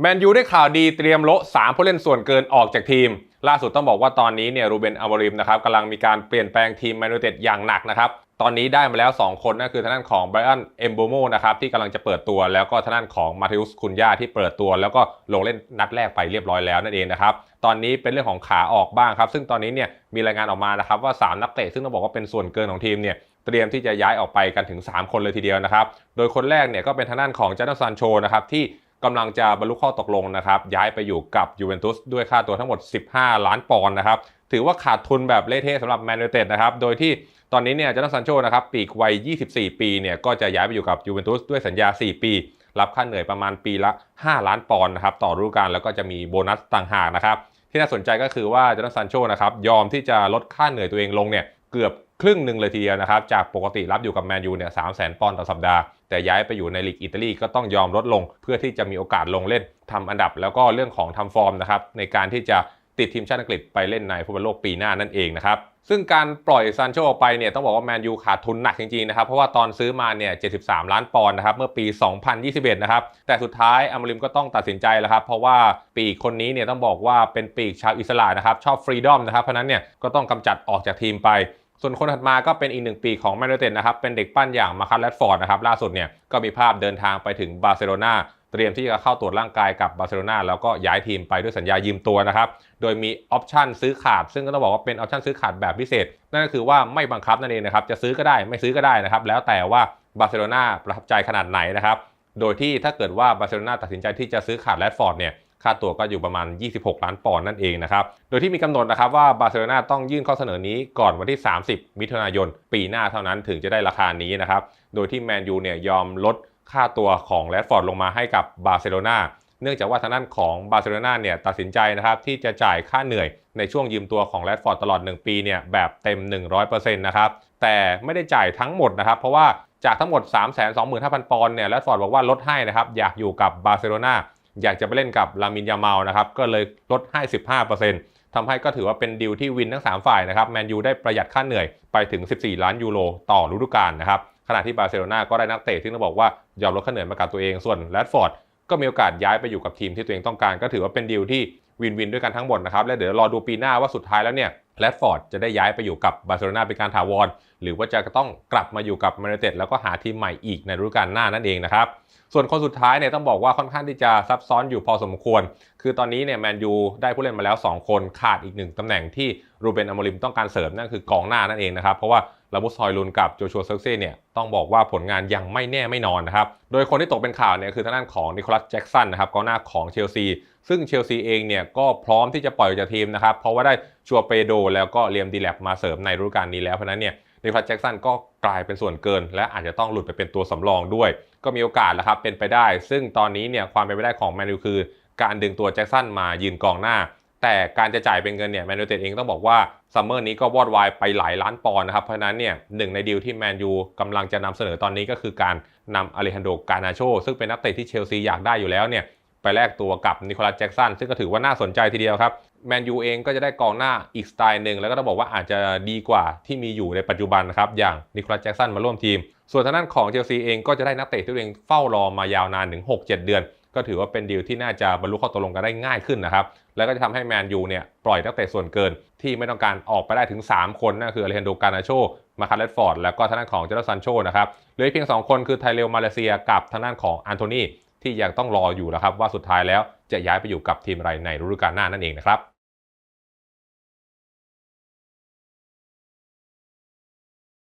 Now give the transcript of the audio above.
แมนยูได้ข่าวดีเตรียมโละ3ผู้เล่นส่วนเกินออกจากทีม ล่าสุดต้องบอกว่าตอนนี้เนี่ยรูเบนอามริมนะครับกำลังมีการเปลี่ยนแปลงทีมแมนยูเต็ดอย่างหนักนะครับตอนนี้ได้มาแล้ว 2 คนนั่นคือทางด้านของไบรอันเอมโบโมนะครับที่กำลังจะเปิดตัวแล้วก็ทางด้านของมาเทอุสคุนยาที่เปิดตัว แล้วก็ลงเล่นนัดแรกไปเรียบร้อยแล้วนั่นเองนะครับตอนนี้เป็นเรื่องของขาออกบ้างครับซึ่งตอนนี้เนี่ยมีรายงานออกมานะครับว่า 3 นักเตะซึ่งต้องบอกว่าเป็นส่วนเกินของทีมเนี่ยเตรียมที่จะย้ายออกไปกันถึง 3 คนเลยทีเดียวนะครับโดยคนแรกเนี่ยก็เป็นทางด้านของเจนซันโชนะครับที่ กำลังจะบรรลุข้อตกลงนะครับย้ายไปอยู่กับยูเวนตุสด้วยค่าตัวทั้งหมด 15 ล้านปอนด์นะครับถือว่าขาดทุนแบบเละเทะสำหรับแมนยูเต็ดนะครับโดยที่ตอนนี้เนี่ยเจนซันโชนะครับปีกวัย 24 ปีเนี่ยก็จะย้ายไปอยู่กับยูเวนตุสด้วยสัญญา 4 ปี รับค่าเหนื่อยประมาณปีละ 5 ล้านปอนด์นะครับต่อฤดูกาลแล้วก็จะมีโบนัสต่างหากนะครับที่น่าสนใจก็คือว่าเจนซันโชนะครับยอมที่จะลดค่าเหนื่อยตัวเองลงเนี่ยเกือบ ครึ่งหนึ่งเลยทีเดียวนะครับ จากปกติรับอยู่กับแมนยูเนี่ยสามแสนปอนด์ต่อสัปดาห์ แต่ย้ายไปอยู่ในลีกอิตาลีก็ต้องยอมลดลง เพื่อที่จะมีโอกาสลงเล่นทำอันดับ แล้วก็เรื่องของทำฟอร์มนะครับในการที่จะติดทีมชาติอังกฤษไปเล่นในฟุตบอลโลกปีหน้านั่นเองนะครับซึ่งการปล่อยซานโชออกไปเนี่ยต้องบอกว่าแมนยูขาดทุนหนักจริงๆนะครับเพราะว่าตอนซื้อมาเนี่ย 73 ล้านปอนด์นะครับเมื่อปี 2021 นะครับแต่สุดท้ายอัมริมก็ต้องตัดสินใจแล้วครับ เพราะว่าปีกคนนี้เนี่ยต้องบอกว่าเป็นปีกชาวอิสระนะครับชอบฟรีดอมนะครับเพราะนั้นเนี่ยก็ต้องกำจัดออกจากทีมไป ส่วนคนถัดมาก็เป็นอีกหนึ่งปีของแมนยูเต็ดนะครับ เป็นเด็กปั้นอย่างมาคัสแรดฟอร์ดนะครับ ล่าสุดเนี่ยก็มีภาพเดินทางไปถึงบาร์เซโลนาเตรียมที่จะเข้าตรวจร่างกายกับบาร์เซโลนาแล้วก็ย้ายทีมไปด้วยสัญญายืมตัวนะครับ โดยมีออปชันซื้อขาด ซึ่งก็ต้องบอกว่าเป็นออปชันซื้อขาดแบบพิเศษ นั่นก็คือว่าไม่บังคับนั่นเองนะครับ จะซื้อก็ได้ไม่ซื้อก็ได้นะครับ แล้วแต่ว่าบาร์เซโลนาประทับใจขนาดไหนนะครับ โดยที่ถ้าเกิดว่าบาร์เซโลนาตัดสินใจที่จะซื้อขาดแรดฟอร์ดเนี่ย ค่าตัวก็อยู่ประมาณ 26 ล้านปอนด์นั่นเองนะครับ โดยที่มีกำหนดนะครับว่าบาร์เซโลนาต้องยื่นข้อเสนอนี้ก่อนวันที่ 30 มิถุนายน ปีหน้าเท่านั้นถึงจะได้ราคานี้นะครับ โดยที่แมนยูเนี่ยยอมลดค่าตัวของแรดฟอร์ดลงมาให้กับบาร์เซโลนาเนื่องจากว่าทางด้านของบาร์เซโลนาเนี่ยตัดสินใจนะครับที่จะจ่ายค่าเหนื่อยในช่วงยืมตัวของแรดฟอร์ดตลอด 1 ปีเนี่ยแบบเต็ม 100%นะครับแต่ไม่ได้จ่ายทั้งหมดนะครับเพราะว่าจากทั้งหมด 325,000 ปอนด์เนี่ยแรดฟอร์ดบอกว่าลดให้นะครับอยากอยู่กับบาร์เซโลนา อยากจะไปเล่นกับลามินยาเมานะครับก็เลยลดให้ 15%ทำให้ก็ถือว่าเป็นดีลที่วินทั้ง 3 ฝ่ายนะครับแมนยูได้ประหยัดค่าเหนื่อยไปถึง 14 ล้านยูโรต่อฤดูกาลนะครับขณะที่บาร์เซโลนาก็ได้นักเตะที่ต้องบอกว่ายอมลดค่าเหนื่อยมากับตัวเองส่วนแรดฟอร์ดก็มีโอกาสย้ายไปอยู่กับทีมที่ตัวเองต้องการ ก็ถือว่าเป็นดีลที่วินวินด้วยกันทั้งหมดนะครับและเดี๋ยวรอดูปีหน้าว่าสุดท้ายแล้วเนี่ยแรดฟอร์ดจะได้ย้ายไปอยู่กับบาร์เซโลนาเป็นการถาวรหรือว่าจะต้องกลับมาอยู่กับแมนยูเต็ดแล้วก็หาทีมใหม่อีกในฤดูกาลหน้านั่นเองนะครับ ส่วนคนสุดท้ายเนี่ยต้องบอกว่าค่อนข้างที่จะซับซ้อนอยู่พอสมควร คือตอนนี้เนี่ยแมนยูได้ผู้เล่นมาแล้ว 2 คนขาดอีกหนึ่งตำแหน่งที่รูเบนอมริมต้องการเสริมนั่นคือกองหน้านั่นเองนะครับ เพราะว่าลามุสซอยลุนกับโจชัวเซิร์กเซ่เนี่ยต้องบอกว่าผลงานยังไม่แน่ไม่นอนนะครับ โดยคนที่ตกเป็นข่าวเนี่ยคือทางด้านของนิโคลัสแจ็กสันนะครับกองหน้าของเชลซี ซึ่งเชลซีเองเนี่ยก็พร้อมที่จะปล่อยจากทีมนะครับ เพราะว่าได้ชัวเปโดแล้วก็เลียมดีแลบมาเสริมในฤดูกาลนี้แล้วเพราะนั้นเนี่ยนิโคลัสแจ็กสันก็กลายเป็นส่วนเกิน และอาจจะต้องหลุดไปเป็นตัวสำรองด้วย ก็มีโอกาสแล้วครับเป็นไปได้ ซึ่งตอนนี้เนี่ยความเป็นไปได้ของแมนยูคือ การดึงตัวแจ็กสันมายืนกองหน้า แต่การจะจ่ายเป็นเงินเนี่ยแมนยูเต็ดเองต้องบอกว่าซัมเมอร์นี้ก็วอดวายไปหลายล้านปอนด์นะครับ เพราะนั้นเนี่ยหนึ่งในดีลที่แมนยูกำลังจะนำเสนอตอนนี้ก็คือการนำอเลฮันโดกานาโชซึ่งเป็นนักเตะที่เชลซีอยากได้อยู่แล้วเนี่ย ไปแลกตัวกับนิโคลัสแจ็กสันซึ่งก็ถือว่าน่าสนใจทีเดียวครับแมนยูเองก็จะได้กองหน้าอีกสไตล์หนึ่งแล้วก็ต้องบอกว่าอาจจะดีกว่าที่มีอยู่ในปัจจุบันนะครับ อย่างนิโคลัสแจ็กสันมาร่วมทีม ส่วนทางด้านของเชลซีเองก็จะได้นักเตะที่ตัวเองเฝ้ารอมายาวนานถึง 6-7 เดือน ก็ถือว่าเป็นดีลที่น่าจะบรรลุข้อตกลงกันได้ง่ายขึ้นนะครับ แล้วก็จะทำให้แมนยูเนี่ยปล่อยนักเตะส่วนเกิน ที่ไม่ต้องการออกไปได้ถึง 3 คนนั่นคืออเลฮันโด กานาโช มาคาร์เลตฟอร์ด แล้วก็ทางด้านของเจลซันโชนะครับเหลือเพียง 2 คนคือไทเลลมาเลเซียกับทางด้านของอันโทนี ที่ยังต้องรออยู่แล้วครับว่าสุดท้ายแล้วจะย้ายไปอยู่กับทีมอะไรในฤดูกาลหน้านั่นเองนะครับ